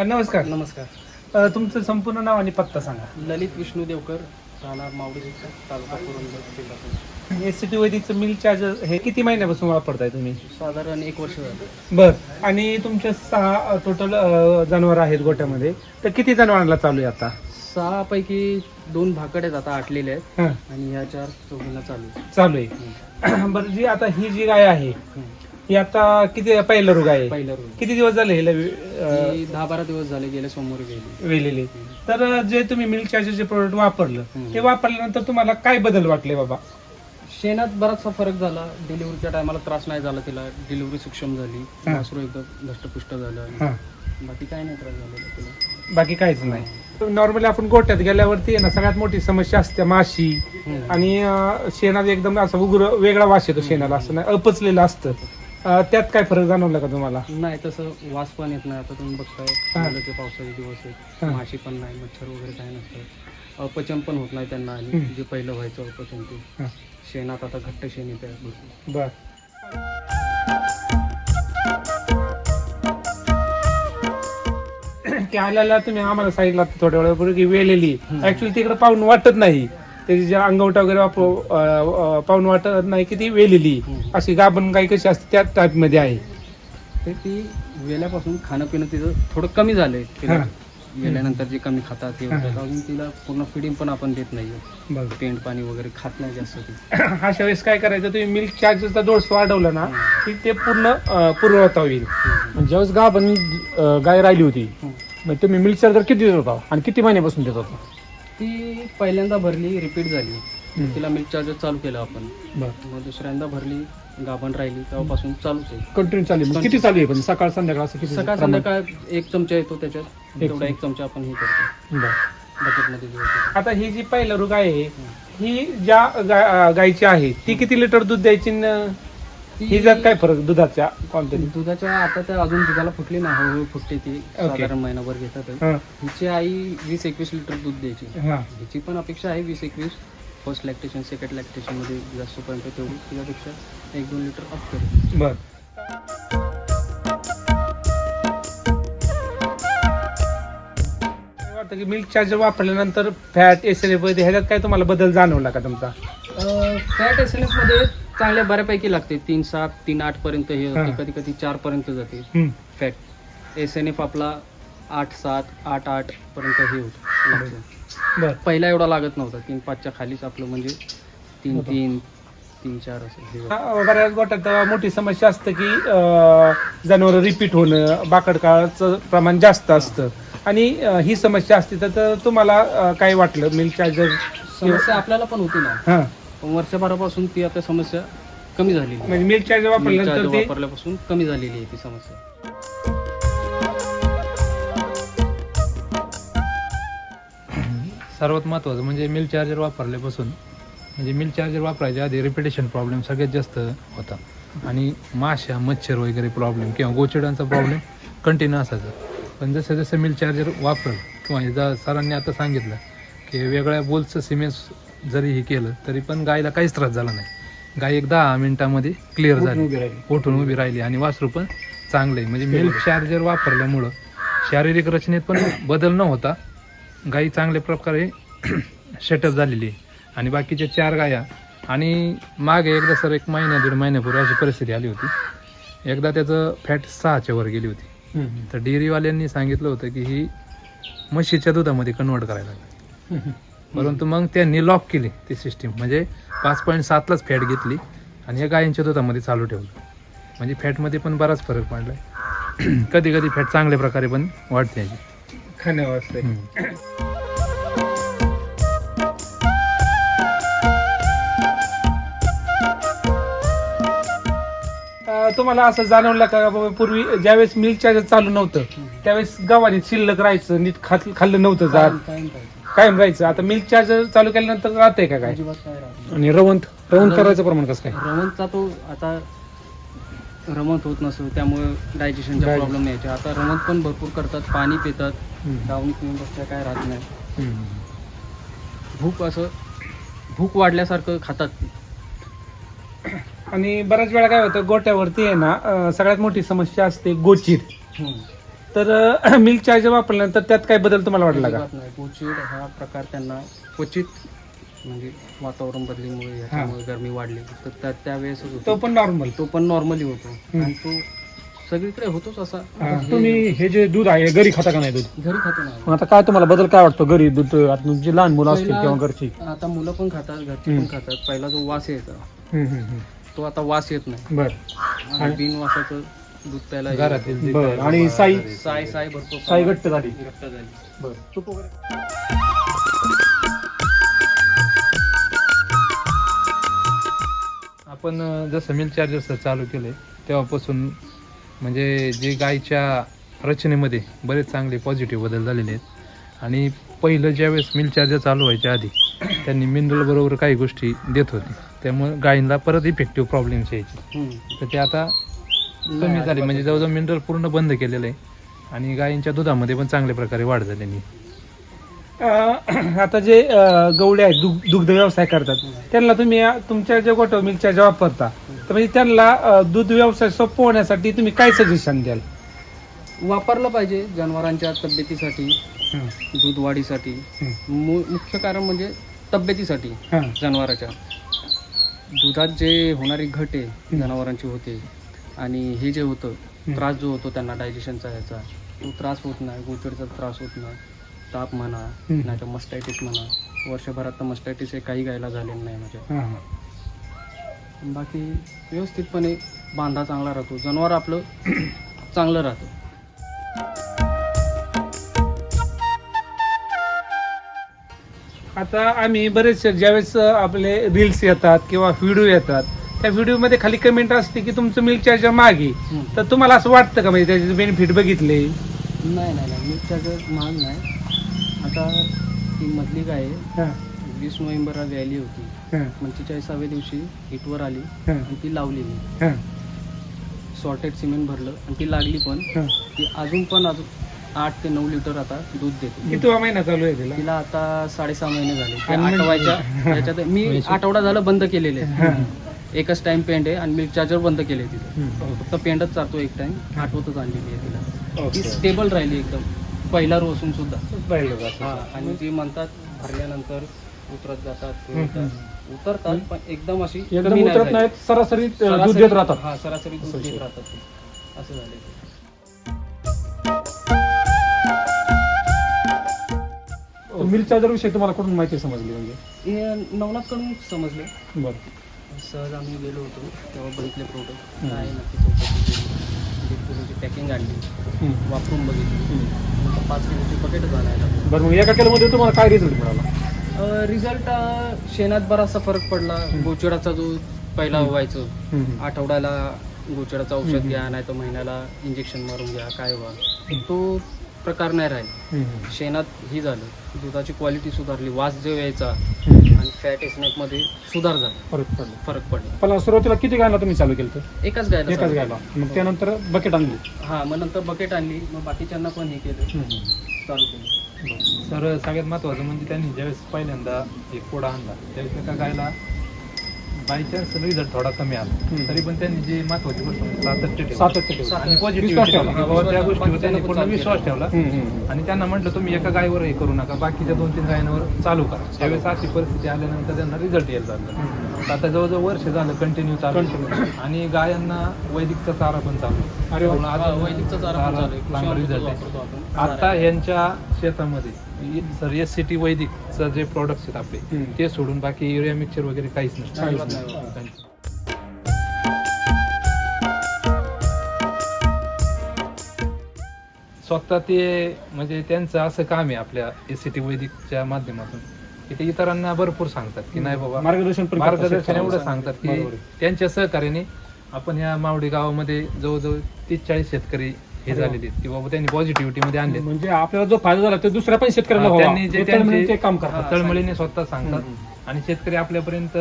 हा, नमस्कार. नमस्कार. अ, तुमचं संपूर्ण नाव आणि पत्ता सांगा. ललित विष्णू देवकर राहणार मावडी तालुका पुरंदर जिल्हा पुणे. एस सी टी वैदिकचं मिल्क चार्जर हे किती महिन्यापासून वापरताय तुम्ही? साधारण एक वर्ष झालं. बर. आणि तुमच्या सहा टोटल जनावर आहेत गोट्यामध्ये तर किती जनावरांना चालू आहे आता? सहा पैकी दोन भाकड आहेत आता आटलेले आहेत. हा, आणि ह्या चार चौघींना चालू आहे. चालू आहे. बरं जी आता ही जी गाय आहे. ही आता किती पहिलं रुग आहे? पहिलं किती दिवस झाले हिला वे- अ, ही दहा बारा दिवस झाले गेले सोमवारी गेली. वेलेली तर जे तुम्ही मिल्क चार्जरचे प्रोडक्ट वापरलं हम्म. ते वापरल्यानंतर तुम्हाला काय बदल वाटले बाबा? शेणात बराचसा फरक झाला. डिलिव्हरीच्या टायमाला त्रास नाही झाला तिला. डिलिव्हरी सक्षम झाली. हा. वासरू एकदम धष्टपुष्ट झालं. हा. बाकी काय नाही त्रास झालेला तिला. बाकी काहीच नाही. नॉर्मली आपण गोट्यात गेल्यावरती आहे ना सगळ्यात मोठी समस्या असते माशी. हम्म. आणि अं, शेणात एकदम असं उग्र वेगळा वास येतो शेणाला. असं नाही अपचलेलं असतं. अं, त्यात काय फरक जाणवला का तुम्हाला? नाही तसं वास पण येत नाही. आता तुम्ही बघताय पावसाचे दिवस आहेत. हा. माशी पण नाही मच्छर वगैरे काय नसतं अपचन पण होत नाही त्यांना आणि हम्म. जे पहिलं व्हायचं अपचन ते. हा. शेणात आता घट्ट शेण येते भरपूर. बर. की आल्याला तुम्ही आम्हाला सांगितलं थोड्या वेळापूर्वी की वेलेली. हम्म. ऍक्च्युली तिकडे पाहून वाटत नाही. त्याची जे अंगवटा वगैरे वापर पाहून वाटत नाही की ती वेलेली. अशी गाभण गाय कशी असते त्या टाईपमध्ये आहे. तर ती वेल्यापासून खाणं पिणं तिचं थोडं कमी झालंय. तिला. वेल्यानंतर जे कमी खातात ते अजून तिला पूर्ण फिडिंग पण आपण देत नाही पेंट पाणी वगैरे खात नाही जास्त ती. अशा वेळेस काय करायचं तुम्ही मिल्क चार्जरचा डोस वाढवला ना की ते पूर्ण अं, पुरवठा होईल. ज्यावेळेस गाभण गाय राहिली होती. मग तुम्ही मिल्क चार्जर किती देत होता? आणि किती महिन्यापासून देत होता? ती पहिल्यांदा भरली रिपीट झाली. तिला मिल्क चार्जर चालू केलं आपण. मग दुसऱ्यांदा भरली गाभण राहिली तेव्हापासून चालूच आहे. कंटिन्यू चालू आहे. किती चालू आहे? पण सकाळ संध्याकाळ असं किती सकाळ प्रमाण? संध्याकाळ एक चमचा येतो त्याच्यात. तेवढा एक चमचा. आपण हे करतो. बरं. बकेटमध्ये घेतो आता ही जी पहिलं रुग आहे ही ज्या गा- अं, गायची आहे ती किती लिटर दूध द्यायची न ही जात काय फरक दुधाच्या क्वांटिटी दुधाच्या आता त्या अजून दुधाला फुटली ना हळूहळू फुटते ती. साधारण महिनाभर घेतात. हा. हिची आई वीस एकवीस लिटर दूध द्यायची. हा. हिची पण अपेक्षा आहे वीस एकवीस फर्स्ट लॅक्टेशन सेकंड लॅक्टेशनमध्ये जास्तपर्यंत तेवढी. तिच्यापेक्षा एक दोन लिटर अप करेल. बर. वाटतं की मिल्क चार्जर वापरल्यानंतर फॅट एस एल ह्याच्यात काय तुम्हाला बदल जाणवला का तुमचा? फॅट एस एनमध्ये चांगल्या बऱ्यापैकी लागते. तीन सात तीन आठ पर्यंत हे हा. होते कधी कधी चार पर्यंत जाते. हम्म. फॅट एस एन एफ आपला आठ सात आठ आठ पर्यंत हे होतं. लागतं. बर. पहिला एवढा लागत नव्हता. तीन पाचच्या खालीच आपलं म्हणजे तीन होतं. तीन तीन चार असं हे होतं. हा, बऱ्याच गोट्यात मोठी समस्या असते की जनावर रिपीट होणं बाकड काळाचं प्रमाण जास्त असतं. आणि अं, ही समस्या असते तर- तर तुम्हाला अं, काय वाटलं? मिल्क चार्जर समस्या आपल्याला पण होती ना. हा. पण वर्षभरापासून ती आता समस्या कमी झालेली आहे. म्हणजे मिल्क वापरल्यानंतर ते? वापरल्यापासून कमी झालेली आहे ती समस्या. सर्वात महत्त्वाचं म्हणजे मिल चार्जर वापरल्यापासून म्हणजे मिल चार्जर वापरायच्या आधी रिपिटेशन प्रॉब्लेम सगळ्यात जास्त होता. आणि माशा मच्छर वगैरे प्रॉब्लेम किंवा गोचिडांचा प्रॉब्लेम कंटिन्यू असायचा. पण जसं जसं मिल चार्जर वापरलं किंवा जा सरांनी आता सांगितलं की वेगळ्या बोलचं सिमेंट जरी हे केलं तरी पण गायला काहीच त्रास झाला नाही. गाय एक दहा मिनिटामध्ये क्लिअर झाली. उठून उभी राहिली आणि वासरू पण चांगलं. आहे म्हणजे मिल्क चार्जर वापरल्यामुळं शारीरिक रचनेत पण बदल न होता गाई चांगल्या प्रकारे सेटअप झालेली आहे. आणि बाकीच्या चार गाया आणि मागे एकदा सर एक महिन्या दीड महिन्यापूर्वी अशी परिस्थिती आली होती. एकदा त्याचं फॅट सहाच्या वर गेली होती. तर डेअरीवाल्यांनी सांगितलं होतं की ही म्हशीच्या दुधामध्ये कन्वर्ट करायला लागेल. परंतु मग त्यांनी लॉक केली ती सिस्टीम म्हणजे पाच पॉईंट सातलाच फॅट घेतली आणि या गायींच्या दुधामध्ये चालू ठेवलं. म्हणजे फॅटमध्ये पण बराच फरक पडला आहे कधी कधी फॅट चांगल्या प्रकारे पण वाढते. याची. अं, तुम्हाला असं जाणवलं का बाबा पूर्वी ज्यावेळेस मिल्क चार्जर चालू नव्हतं त्यावेळेस गव्हाने शिल्लक राहायचं नीट खात खाल्लं नव्हतं जात. कायम राहायचं आता मिल्क चार्जर चालू केल्यानंतर राहतंय का काय अजिबात काय राहत नाही. आणि रवंत रवंत करायचं प्रमाण कसं काय रमतचा तो आता रमत होत नसतो त्यामुळे डायजेशनचा Digestion. प्रॉब्लेम यायचे आता रमत पण भरपूर करतात पाणी पितात हम्म. दावणी पिऊन बसल्या काय राहत नाही हम्म. भूक असं भूक वाढल्यासारखं खातात आणि बऱ्याच वेळा काय होतं गोट्यावरती आहे ना अं, सगळ्यात मोठी समस्या असते गोचीड तर मिल्क चार्जर वापरल्यानंतर त्यात काय बदल तुम्हाला वाटला का? अजिबात नाही. गोचिड हा प्रकार त्यांना क्वचित म्हणजे वातावरण बदलीमुळे ह्याच्यामुळे गरमी वाढली. तर त्या त्यावेळेस तो पण नॉर्मल तो पण नॉर्मली होतो. आणि तो सगळीकडे होतोच असा. तुम्ही हे जे दूध आहे घरी खाता का नाही दूध? घरी खातो ना. मग आता काय तुम्हाला बदल काय वाटतो घरी दूध? आता तुमची लहान मुलं असतील पहिला- किंवा घरची? आता मुलं पण खातात घरची पण खातात. पहिला जो वास यायचा तो आता वास येत नाही. बर. आणि बिनवासाचं दूध प्यायला घरातील जे बरं काय आणि साई साय साय भरतो साई घट्ट झाली. घट्ट झाली. बरं. तूप वगैरे? आपण अं, जसं मिल्क चार्जर्स चालू केले तेव्हापासून म्हणजे जे गायच्या रचनेमध्ये बरेच चांगले पॉझिटिव्ह बदल झालेले आहेत. आणि पहिलं ज्यावेळेस मिल्क चार्जर चालू व्हायच्या आधी त्यांनी मिनरल बरोबर काही गोष्टी देत होती. त्यामुळे गायींना परत इफेक्टिव्ह प्रॉब्लेम्स यायचे. तर ते आता कमी झाले. म्हणजे जवळजवळ मिनरल पूर्ण बंद केलेलं आहे. आणि गायींच्या दुधामध्ये पण चांगल्या प्रकारे वाढ झालेली आता जे अं, गवळे आहेत दुग- दुग्ध व्यवसाय करतात त्यांना तुम्ही तुमच्या जे गोठव मिल्क चार्जर वापरता तर म्हणजे त्यांना दूध व्यवसाय सोपं होण्यासाठी तुम्ही काय सजेशन द्याल? वापरलं पाहिजे जनावरांच्या तब्येतीसाठी दूध वाढीसाठी. मुख्य कारण म्हणजे तब्येतीसाठी हां. जनावराच्या. दुधात जे होणारी घट आहे जनावरांची होते आणि हे जे होतं त्रास जो होतो त्यांना डायजेशनचा ह्याचा तो त्रास होत नाही गोचडचा त्रास होत नाही. ताप म्हणा. नाही तर मस्टायटिस म्हणा. वर्षभरात तर मस्टायटिस हे काही गायला झालेलं नाही माझ्या हां. बाकी व्यवस्थितपणे बांधा चांगला राहतो. जनावर आपलं चांगलं राहतं. आता आम्ही बरेचसे ज्यावेळेस आपले रील्स येतात किंवा व्हिडिओ येतात त्या व्हिडिओमध्ये खाली कमेंट असते की तुमचं मिल्क चार्जर मागे. तर तुम्हाला असं वाटतं का? म्हणजे त्याचे बेनिफिट बघितले. नाही नाही नाही. मिल्क चार्जर महाग नाही. आता ती मधली गाय आहे, हां, वीस नोव्हेंबरला व्यायली होती. हां, पंचेचाळीसाव्या दिवशी हिटवर आली हां, आणि ती लावली मी हां, सॉर्टेड सिमेंट भरलं आणि ती लागली पण. हां. ती अजून पण अजून आठ ते नऊ लिटर आता दूध देते. कितवा महिना चालू आहे तिला? तिला आता साडेसहा महिने झाले. ते आणि म्हणजे- आठवायच्या याच्यात मी आठवडा झालं बंद केलेले. हां. एकच टाइम पेंट आहे आणि मिल्क चार्जर बंद केले तिथे. फक्त पेंटच चालतो एक टाइम आठवतच आणलेली आहे तिला ती. स्टेबल राहिली एकदम पहिला रो असून सुद्धा? हा आणि ती म्हणतात भरल्यानंतर उतरत जातात. उतरतात पण एकदम अशी एकदम कमी नाही उतरत. नाहीत सरासरी दूध देत राहतात हा सरासरी दूध देत राहतात ते. असं झालं ते. मिल्क चार्जर विषयी तुम्हाला कुठून माहिती समजली म्हणजे हे नवनाथकडून समजलं बरं सहज आम्ही गेलो होतो. तेव्हा बघितले प्रोडक्ट काय नक्की चौकशी केली त्याची पॅकिंग आणली. हम्म. वापरून बघितली. पाच किलोची बकेटच आणायला बरं मग एका किलोमध्ये तुम्हाला काय रिझल्ट मिळाला? रिझल्ट शेणात बराचसा फरक पडला. गोचिडाचा जो पहिला व्हायचं. आठवड्याला गोचिडाचं औषध घ्या नाही तर महिन्याला इंजेक्शन मारून घ्या काय व्हा. तो प्रकार नाही राहिला. शेणात ही झालं. दुधाची क्वालिटी सुधारली. वास जो यायचा. आणि फॅटमध्ये सुधार झाला. फरक पडला. फरक पडला. पण सुरुवातीला किती गायला तुम्ही चालू केलं एकाच गायला एकाच चालू. गायला. मग त्यानंतर बकेट आणली. हा मग नंतर बकेट आणली. मग बाकीच्यांना पण हे केलं. चालू केलं. तर सगळ्यात महत्त्वाचं म्हणजे त्यांनी ज्यावेळेस पहिल्यांदा एक कोडा आणला त्यावेळेस एका गायला बाय चान्स रिझल्ट थोडा कमी आला. तरी पण त्यांनी जी महत्वाची गोष्ट म्हणजे सातत्य ठेवली. सातत्य ठेवलं. आणि विश्वास पॉझिटिव्ह ठेवला. ठेवला त्या गोष्टीवर त्यांनी पूर्ण विश्वास ठेवला. आणि त्यांना म्हटलं तुम्ही एका गायवर हे करू नका बाकीच्या दोन तीन गायांवर चालू करा त्यावेळेस अशी परिस्थिती आल्यानंतर त्यांना रिझल्ट येत चाललं तर आता जवळजवळ वर्ष झालं कंटिन्यू चालू Continue. आणि गायांना वैदिकचा चारा पण चालू आहे. अरे वा. त्यामुळे हा, अजून वैदिकचा चारा पण चालू आहे. चांगला कृषी रिझल्ट वापरतो आहे आपण. आता यांच्या शेतामध्ये सर एस सी टी वैदिकचं जे प्रोडक्ट्स आहेत आपले हम्म. ते सोडून बाकी युरिया मिक्सर वगैरे काहीच नाही काहीच नाही. स्वतः ते म्हणजे त्यांचं असं काम आहे आपल्या एस सी टी वैदिकच्या माध्यमातून की ते इतरांना भरपूर सांगतात की नाही बाबा मार्गदर्शन पण करतात मार्गदर्शन शेतकऱ्यांना. एवढं सांगतात की बरोबर आहे. त्यांच्या सहकार्याने आपण या मावडी गावामध्ये जवळजवळ तीस चाळीस शेतकरी हे अरे वा. झालेले आहेत की बाबा त्यांनी पॉझिटिव्हिटी मध्ये आणले म्हणजे आपल्याला जो फायदा झाला ते दुसऱ्या पण शेतकऱ्यांना व्हावा. त्यांनी जे तळमळीने त्यांचे- काम करतात तळमळीने स्वतः सांगतात. आणि शेतकरी आपल्यापर्यंत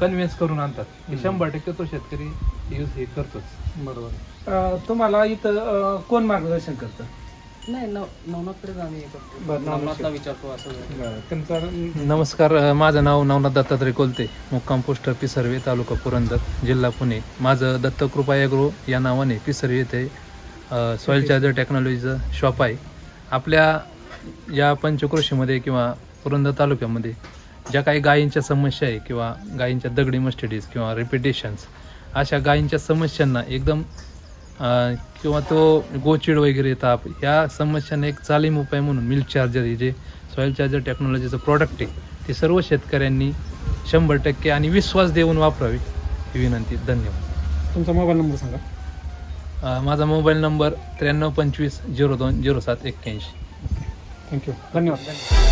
कन्व्हिन्स करून आणतात की हम्म. शंभर टक्के तो शेतकरी यूज हे करतोच बरोबर अं, तुम्हाला इथं अं, कोण मार्गदर्शन करतं नाही नव नवनाथकडेच आम्ही हे करतो. बरं, नवनाथ नवनाथला विचारतो असं झालं. त्यांचा नमस्कार अ, माझं नाव नवनाथ दत्तात्रय कोलते मुक्काम पोस्ट पिसर्वे तालुका पुरंदर जिल्हा पुणे माझं दत्तकृपा ॲग्रो या नावाने पिसर्वे येथे सॉईल चार्जर टेक्नॉलॉजीचं शॉप आहे आपल्या या पंचक्रोशीमध्ये किंवा पुरंदर तालुक्यामध्ये ज्या काही गायींच्या समस्या आहे किंवा गायींच्या दगडी मस्टडीज किंवा रिपिटेशन्स अशा गायींच्या समस्यांना एकदम किंवा तो गोचिड वगैरे ताप या समस्यांना एक चालीम उपाय म्हणून मिल्क चार्जर हे जे सॉईल चार्जर टेक्नॉलॉजीचं प्रॉडक्ट आहे ते सर्व शेतकऱ्यांनी शंभर टक्के आणि विश्वास देऊन वापरावे ही विनंती. धन्यवाद. तुमचा मोबाईल नंबर सांगा. माझा मोबाईल नंबर त्र्याण्णव पंचवीस झिरो दोन झिरो सात एक्क्याऐंशी. थँक्यू धन्यवाद.